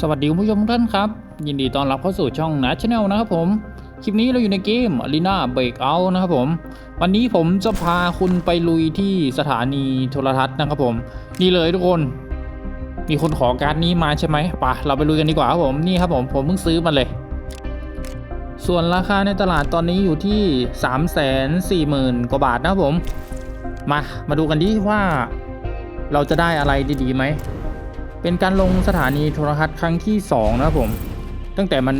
สวัสดีคุณผู้ชมทุกท่านครับ ยินดีต้อนรับเข้าสู่ช่อง n a t Channel นะครับผม คลิปนี้เราอยู่ในเกม Arena Breakout นะครับผม วันนี้ผมจะพาคุณไปลุยที่สถานีโทรทัศน์นะครับผม นี่เลยทุกคน มีคนขอการ์ดนี้มาใช่ไหมไป่ะเราไปลุยกันดีกว่าครับผมนี่ครับผมผมเพิ่งซื้อมาเลย ส่วนราคาในตลาดตอนนี้อยู่ที่ 3 4 0 0 0 0กว่าบาทนะครับผม มามาดูกันดิว่าเราจะได้อะไรดีๆไหม เป็นการลงสถานีโทรทัศน์ครั้งที่2นะครับผม ตั้งแต่มัน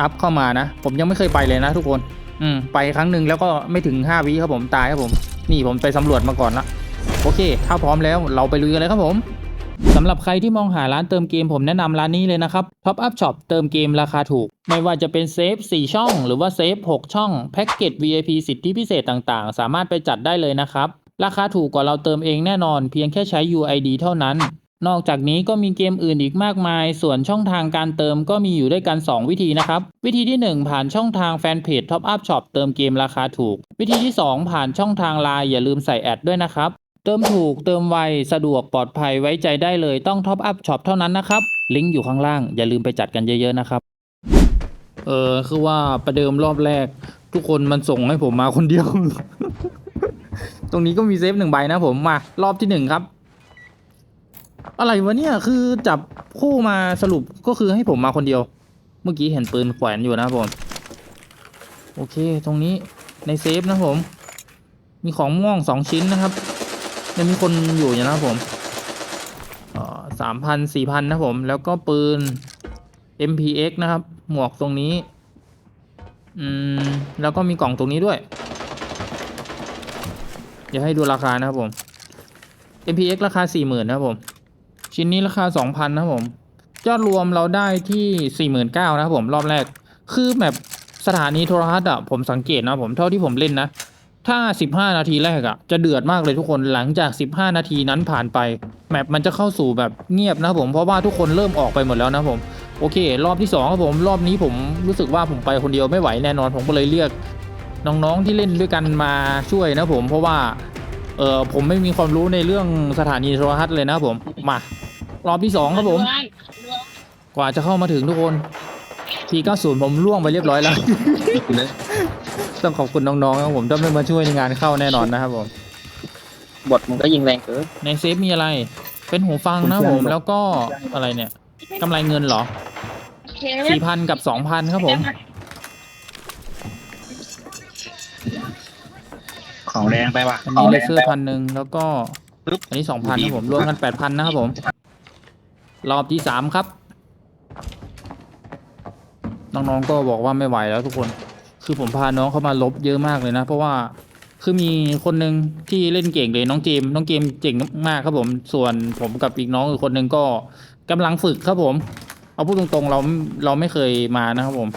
อัพเข้ามานะ ผมยังไม่เคยไปเลยนะทุกคน อืม ไปครั้งหนึ่งแล้วก็ไม่ถึง 5วิครับผมตายครับผม นี่ผมไปสำรวจมาก่อนละ โอเค ถ้าพร้อมแล้วเราไปลุยกันเลยครับผมสำหรับใครที่มองหาร้านเติมเกมผมแนะนำร้านนี้เลยนะครับ Top Up Shop เติมเกมราคาถูก ไม่ว่าจะเป็นเซฟ 4 ช่อง หรือว่าเซฟ 6 ช่อง แพ็กเกจ VIP สิทธิพิเศษต่างๆ สามารถไปจัดได้เลยนะครับ ราคาถูกกว่าเราเติมเองแน่นอน เพียงแค่ใช้ UID เท่านั้น นอกจากนี้ก็มีเกมอื่นอีกมากมาย ส่วนช่องทางการเติมก็มีอยู่ด้วยกัน 2 วิธีนะครับ วิธีที่ 1 ผ่านช่องทางแฟนเพจ Top Up Shop เติมเกมราคาถูก วิธีที่ 2 ผ่านช่องทางไลน์อย่าลืมใส่แอดด้วยนะครับ เติมถูกเติมไว สะดวกปลอดภัยไว้ใจได้เลยต้อง Top Up Shop เท่านั้นนะครับ ลิงก์อยู่ข้างล่าง อย่าลืมไปจัดกันเยอะๆนะครับ เออคือว่าประเดิมรอบแรก ทุกคนมันส่งให้ผมมาคนเดียว ตรงนี้ก็มีเซฟหนึ่งใบนะผมมารอบที่หนึ่งครับ อะไรวะเนี่ยคือจับคู่มาสรุปก็คือให้ผมมาคนเดียว เมื่อกี้เห็นปืนแขวนอยู่นะครับผม โอเคตรงนี้ในเซฟนะผม มีของม่วงสองชิ้นนะครับยังมีคนอยู่อยู่นะครับผมสามพันสี่พันนะผม แล้วก็ปืน MPX นะครับ หมวกตรงนี้ อืม แล้วก็มีกล่องตรงนี้ด้วย เดี๋ยวให้ดูราคานะครับผม MPX ราคาสี่หมื่นนะครับผม ชิ้นนี้ราคาสองพันนะครับผมยอดรวมเราได้ที่สี่หมื่นเก้านะครับผมรอบแรก คือแบบสถานีโทรทัศน์อะผมสังเกตนะผมเท่าที่ผมเล่นนะ ถ้า 15 นาทีแรกอะจะเดือดมากเลยทุกคนหลังจาก 15 นาทีนั้นผ่านไปแมปมันจะเข้าสู่แบบเงียบนะผมเพราะว่าทุกคนเริ่มออกไปหมดแล้วนะผมโอเค รอบที่2ครับผมรอบนี้ผมรู้สึกว่าผมไปคนเดียวไม่ไหวแน่นอนผมก็เลยเรียกน้องๆที่เล่นด้วยกันมาช่วยนะผมเพราะว่าเออผมไม่มีความรู้ในเรื่องสถานีโทรทัศน์เลยนะผมมา รอบที่2ครับผม กว่าจะเข้ามาถึงทุกคนที90ผมล่วงไปเรียบร้อยแล้ว ต้องขอบคุณน้องๆครับผมถ้าไม่มาช่วยในงานเข้าแน่นอนนะครับผม บทมึงก็ยิงแรงเกินในเซฟมีอะไร เป็นหูฟังนะครับผมแล้วก็อะไรเนี่ยกำไรเงินเหรอสี่พันกับสองพันครับผม ของแรงไปว่ะอันขอนี้งเลแรงเซอไปร์พันหนึ่งแล้วก็ อันนี้สองพันครับผม รวมกันแปดพันนะครับผม รอบที่สามครับ น้องๆก็บอกว่าไม่ไหวแล้วทุกคน คือผมพาน้องเข้ามาลบเยอะมากเลยนะ เพราะว่าคือมีคนหนึ่งที่เล่นเก่งเลยน้องเจมน้องเจมเก่งมากครับผม ส่วนผมกับอีกน้องอีกคนหนึ่งก็กำลังฝึกครับผม เอาพูดตรงๆเราเราไม่เคยมานะครับผม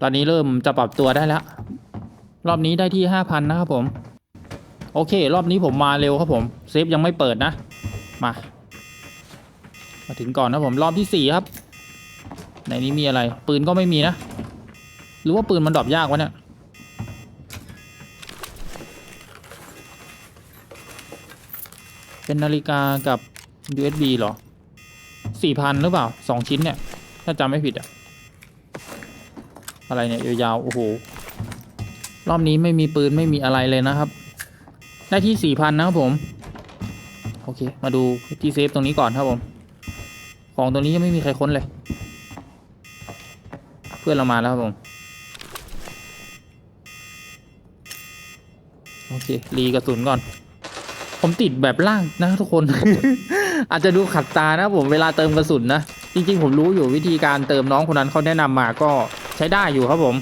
ตอนนี้เริ่มจะปรับตัวได้แล้ว รอบนี้ได้ที่ห้าพันนะครับผม โอเค รอบนี้ผมมาเร็วครับผม เซฟยังไม่เปิดนะ มา มาถึงก่อนนะผมรอบที่สี่ครับในนี้มีอะไร ปืนก็ไม่มีนะ หรือว่าปืนมันดรอปยากวะเนี่ยเป็นนาฬิกากับ USB เหรอสี่พันหรือเปล่าสองชิ้นเนี่ย ถ้าจำไม่ผิดอะอะไรเนี่ยยาวๆโอ้โหรอบนี้ไม่มีปืนไม่มีอะไรเลยนะครับ ได้ที่สี่พันนะครับผม โอเค มาดูที่เซฟตรงนี้ก่อนครับผม ของตรงนี้ยังไม่มีใครค้นเลย เพื่อนเรามาแล้วครับผม โอเค รีกระสุนก่อน ผมติดแบบล่างนะทุกคน อาจจะดูขัดตานะผมเวลาเติมกระสุนนะ จริง ๆ ผมรู้อยู่วิธีการเติมน้องคนนั้นเขาแนะนำมาก็ใช้ได้อยู่ครับผม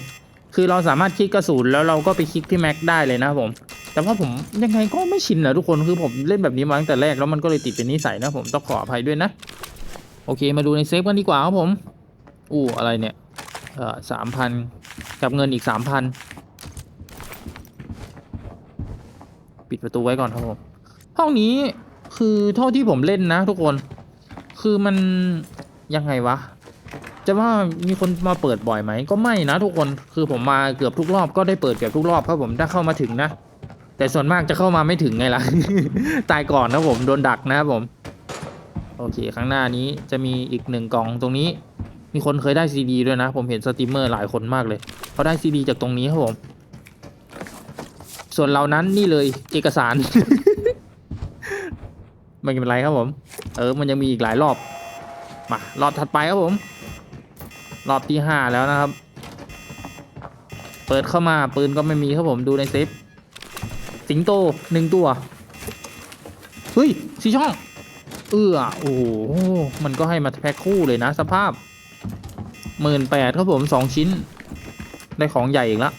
คือเราสามารถคลิกกระสุนแล้วเราก็ไปคลิกที่แม็กได้เลยนะครับผมแต่ว่าผมยังไงก็ไม่ชินนะทุกคนคือผมเล่นแบบนี้มาตั้งแต่แรกแล้วมันก็เลยติดเป็นนิสัยนะผมต้องขออภัยด้วยนะ โอเคมาดูในเซฟกันดีกว่าครับผม อู้อะไรเนี่ยเอ่อสามพันกับเงินอีกสามพันปิดประตูไว้ก่อนครับผม ห้องนี้คือเท่าที่ผมเล่นนะทุกคน คือมันยังไงวะ จะว่ามีคนมาเปิดบ่อยไหม ก็ไม่นะทุกคน คือผมมาเกือบทุกรอบก็ได้เปิดเกือบทุกรอบครับผมถ้าเข้ามาถึงนะ แต่ส่วนมากจะเข้ามาไม่ถึงไงล่ะ ตายก่อนนะผมโดนดักนะครับผม โอเค ข้างหน้านี้จะมีอีกหนึ่งกล่องตรงนี้ มีคนเคยได้ซีดีด้วยนะ ผมเห็นสตรีมเมอร์หลายคนมากเลยเขาได้ซีดีจากตรงนี้ครับผม ส่วนเรานั้นนี่เลยเอกสาร ไม่เป็นไรครับผม เออ มันยังมีอีกหลายรอบ มารอบถัดไปครับผม รอบที่ห้าแล้วนะครับ เปิดเข้ามาปืนก็ไม่มีครับผมดูในเซฟสิงโตหนึ่งตัว เฮ้ยสีช่อง เอื้อโอ้โหมันก็ให้มาแพ็คคู่เลยนะ สภาพหมื่นแปดครับผมสองชิ้น ได้ของใหญ่อีกล้ว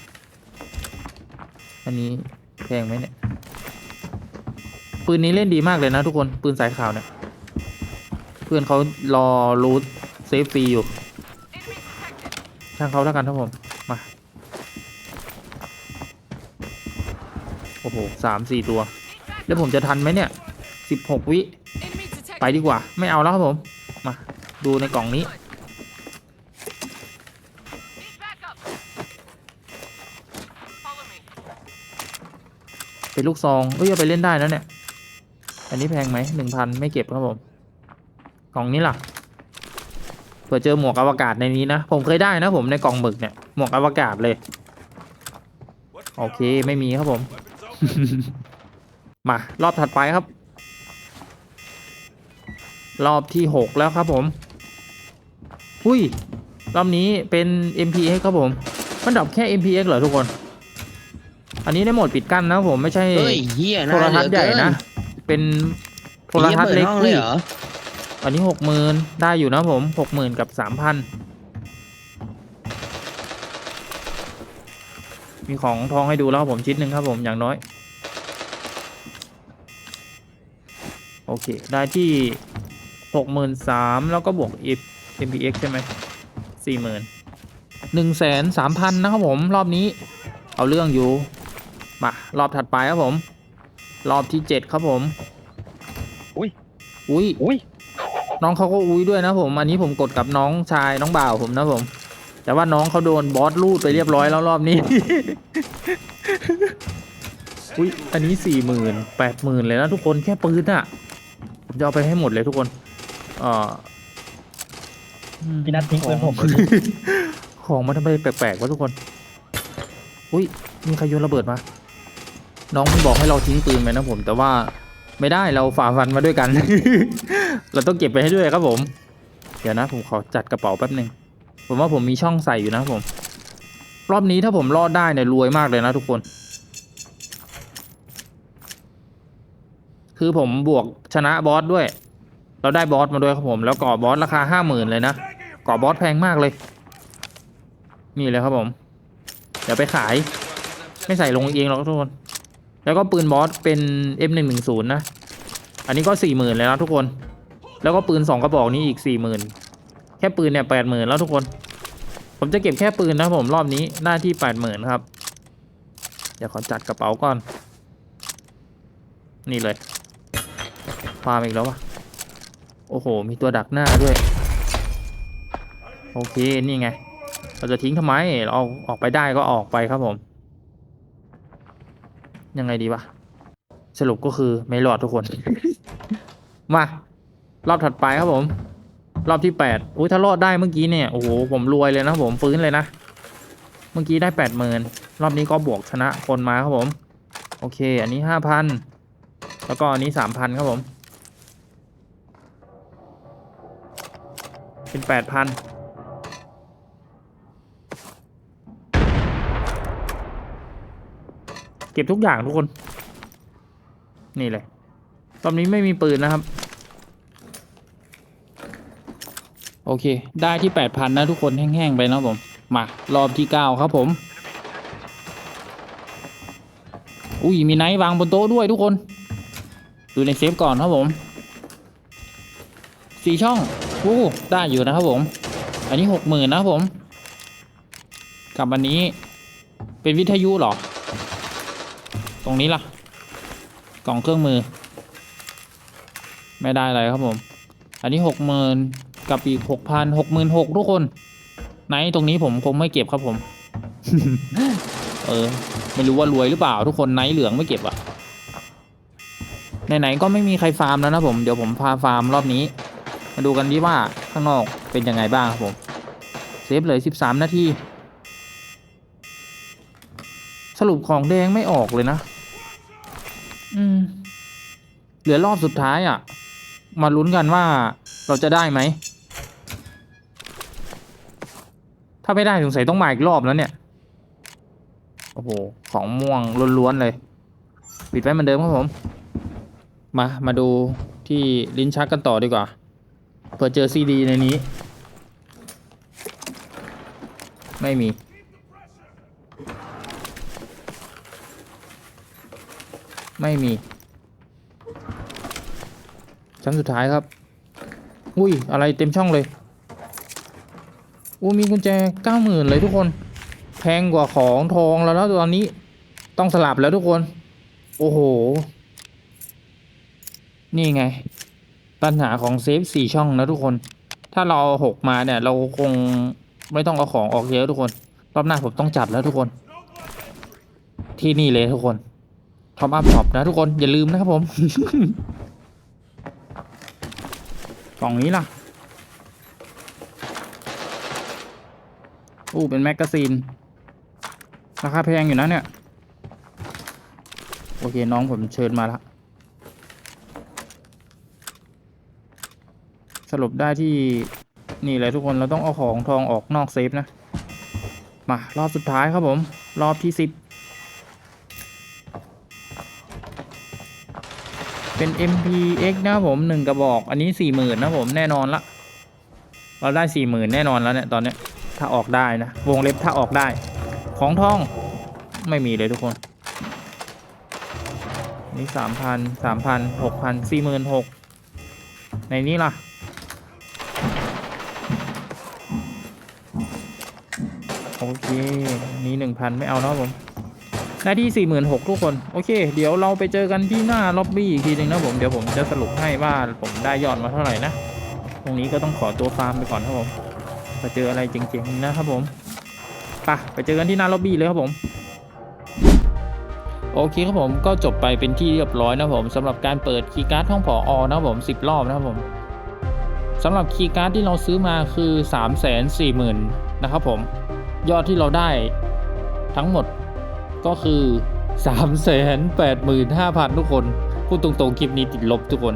อันนี้แพงไหมเนี่ย ปืนนี้เล่นดีมากเลยนะทุกคน ปืนสายขาวเนี่ย เพื่อนเขารอรูทเซฟฟรีอยู่ ช่างเขาแล้วกันครับผม มา โอ้โหสามสี่ตัว แล้วผมจะทันไหมเนี่ยสิบหกวิ ไปดีกว่า ไม่เอาแล้วครับผม มา ดูในกล่องนี้ เป็นลูกซองเอ้ยเอาไปเล่นได้แล้วเนี่ย อันนี้แพงไหมหนึ่งพันไม่เก็บครับผม กล่องนี้ล่ะเผื่อเจอหมวกอวกาศในนี้นะ ผมเคยได้นะผมในกล่องหมึกเนี่ย หมวกอวกาศเลย โอเคไม่มีครับผม มารอบถัดไปครับ รอบที่หกแล้วครับผมหุ้ย รอบนี้เป็น MPX ครับผม มันดรอปแค่ MPX เหรอทุกคน อันนี้ได้โหมดปิดกั้นนะครับผมไม่ใช่เฮ้ยเฮียโทรทัศน์ใหญ่นะ เป็นโทรทัศน์เล็กห้องเลยเหรออันนี้หกหมื่นได้อยู่นะผมหกหมื่นกับสามพันมีของทองให้ดูแล้วครับผมชิ้นหนึ่งครับผมอย่างน้อย โอเค ได้ที่ หกหมื่นสามแล้วก็บวก F MPX ใช่ไหมสี่หมื่นหนึ่งแสนสามพันนะครับผมรอบนี้ เอาเรื่องอยู่ มารอบถัดไปครับผม รอบที่เจ็ดครับผม อุ้ย อุ้ย อุ้ย น้องเขาก็อุ้ยด้วยนะผม อันนี้ผมกดกับน้องชายน้องบ่าวผมนะผม แต่ว่าน้องเขาโดนบอสลูดไปเรียบร้อยแล้วรอบนี้ อุ้ย อันนี้สี่หมื่นแปดหมื่นเลยนะทุกคนแค่ปืนอะผมจะเอาไปให้หมดเลยทุกคนเอ่ออืมพี่นัททิ้งปืนผมของมันทำไมแปลกๆวะทุกคน อุ้ยมีใครโยนระเบิดมา น้องมันบอกให้เราทิ้งปืนไปนะผม แต่ว่าไม่ได้เราฝ่าฟันมาด้วยกัน เราต้องเก็บไปให้ด้วยครับผม เดี๋ยวนะ ผมขอจัดกระเป๋าแป๊บหนึ่งผมว่าผมมีช่องใส่อยู่นะครับผม รอบนี้ถ้าผมรอดได้เนี่ยรวยมากเลยนะทุกคน คือผมบวกชนะบอสด้วย เราได้บอสมาด้วยครับผมแล้วก่อบอสราคาห้าหมื่นเลยนะก่อบอสแพงมากเลย นี่เลยครับผม เดี๋ยวไปขาย ไม่ใส่ลงเองหรอกทุกคน แล้วก็ปืนบอสเป็น M110 นะ อันนี้ก็สี่หมื่นเลยนะทุกคน แล้วก็ปืนสองกระบอกนี้อีกสี่หมื่นแค่ปืนเนี่ยแปดหมื่นแล้วทุกคน ผมจะเก็บแค่ปืนนะผมรอบนี้หน้าที่แปดหมื่นครับ เดี๋ยวขอจัดกระเป๋าก่อน นี่เลยฟาร์มอีกแล้ววะ โอ้โห มีตัวดักหน้าด้วย โอเค นี่ไง เราจะทิ้งทำไม เราอออกไปได้ก็ออกไปครับผม ยังไงดีวะ สรุปก็คือไม่รอดทุกคน มา รอบถัดไปครับผม รอบที่แปดอุ้ยถ้ารอดได้เมื่อกี้เนี่ย โอ้โห ผมรวยเลยนะผม ฟื้นเลยนะ เมื่อกี้ได้แปดหมื่นรอบนี้ก็บวกชนะคนมาครับผม โอเค อันนี้ห้าพัน แล้วก็อันนี้สามพันครับผม เป็นแปดพันเก็บทุกอย่างทุกคน นี่เลยรอบนี้ไม่มีปืนนะครับ โอเค ได้ที่แปดพันนะทุกคนแห้งๆไปนะผม มารอบที่เก้าครับผม อุ้ยมีไนท์วางบนโต๊ะด้วยทุกคน ดูในเซฟก่อนครับผมสี่ช่อง อู้ได้อยู่นะครับผม อันนี้หกหมื่นนะครับผม กับอันนี้เป็นวิทยุเหรอ ตรงนี้ล่ะ กล่องเครื่องมือ ไม่ได้อะไรครับผม อันนี้หกหมื่นกับอีกหกพันหกหมื่นหกทุกคน ไหนตรงนี้ผมคงไม่เก็บครับผม เออ ไม่รู้ว่ารวยหรือเปล่าทุกคนไนท์เหลืองไม่เก็บอะไหนๆก็ไม่มีใครฟาร์มแล้วนะผม เดี๋ยวผมพาฟาร์มรอบนี้ มาดูกันดีว่าข้างนอกเป็นยังไงบ้างครับผมเซฟเหลือ13 นาที สรุปของแดงไม่ออกเลยนะ อืม เหลือรอบสุดท้ายอะ มาลุ้นกันว่าเราจะได้ไหม ถ้าไม่ได้สงสัยต้องมาอีกรอบแล้วเนี่ย โอ้โห ของม่วงล้วนๆเลย ปิดไว้เหมือนเดิมครับผม มา มาดูที่ลิ้นชักกันต่อดีกว่า เผื่อเจอซีดีในนี้ ไม่มี ไม่มี ชั้นสุดท้ายครับ อุ้ย อะไรเต็มช่องเลยอู้มีกุญแจเก้าหมื่นเลยทุกคน แพงกว่าของทองแล้วแล้วตอนนี้ต้องสลับแล้วทุกคน โอ้โห นี่ไง ปัญหาของเซฟสี่ช่องนะทุกคน ถ้าเราหกมาเนี่ย เราคงไม่ต้องเอาของออกเยอะทุกคน รอบหน้าผมต้องจัดแล้วทุกคน ที่นี่เลยทุกคนท็อปอัพช็อปนะทุกคนอย่าลืมนะครับผม กล่องนี้ล่ะอู้เป็นแมกกาซีน ราคาแพงอยู่นะเนี่ย โอเคน้องผมเชิญมาละ สรุปได้ที่นี่เลยทุกคนเราต้องเอาของทองออกนอกเซฟนะ มารอบสุดท้ายครับผม รอบที่สิบเป็น MPX นะผมหนึ่งกระบอก อันนี้สี่หมื่นนะผมแน่นอนละ เราได้สี่หมื่นแน่นอนแล้วเนี่ยตอนเนี้ยถ้าออกได้นะ วงเล็บถ้าออกได้ ของทองไม่มีเลยทุกคน นี่สามพันสามพันหกพันสี่หมื่นหกในนี้ล่ะ โอเค นี่หนึ่งพันไม่เอาเนาะผมได้าที่สี่หมื่นหกทุกคน โอเค เดี๋ยวเราไปเจอกันที่หน้าล็อบบี้อีกทีหนึ่งนะผม เดี๋ยวผมจะสรุปให้ว่าผมได้ยอดมาเท่าไหร่นะ ตรงนี้ก็ต้องขอตัวฟาร์มไปก่อนครับผมไปเจออะไรเจ๋งๆนะครับผมไปไปเจอกันที่หน้าล็อบบี้เลยครับผมโอเคครับผมก็จบไปเป็นที่เรียบร้อยนะผมสำหรับการเปิดคีย์การ์ดห้องผออนะครับผม10 รอบนะครับผมสำหรับคีย์การ์ดที่เราซื้อมาคือ 3 4 0 0 0 0นะครับผม ยอดที่เราได้ทั้งหมดก็คือ 3 8 5 0 0 0 ทุกคน พูดตรงๆ คลิปนี้ติดลบทุกคน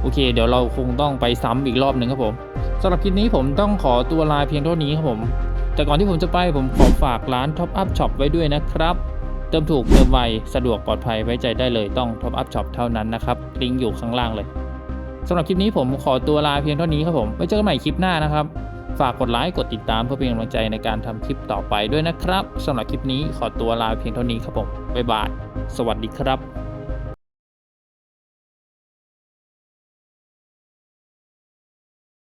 โอเค เดี๋ยวเราคงต้องไปซ้ำอีกรอบหนึ่งครับผมสำหรับคลิปนี้ผมต้องขอตัวลาเพียงเท่านี้ครับผม แต่ก่อนที่ผมจะไปผมขอฝากร้าน Top Up Shop ไว้ด้วยนะครับ เติมถูกเติมไวสะดวกปลอดภัยไว้ใจได้เลยต้อง Top Up Shop เท่านั้นนะครับลิงก์อยู่ข้างล่างเลยสำหรับคลิปนี้ผมขอตัวลาเพียงเท่านี้ครับผมไว้เจอกันใหม่คลิปหน้านะครับ ฝากกดไลค์กดติดตามเพื่อเป็นกำลังใจในการทำคลิปต่อไปด้วยนะครับสำหรับคลิปนี้ขอตัวลาเพียงเท่านี้ครับผมบ๊ายบาย สวัสดีครับ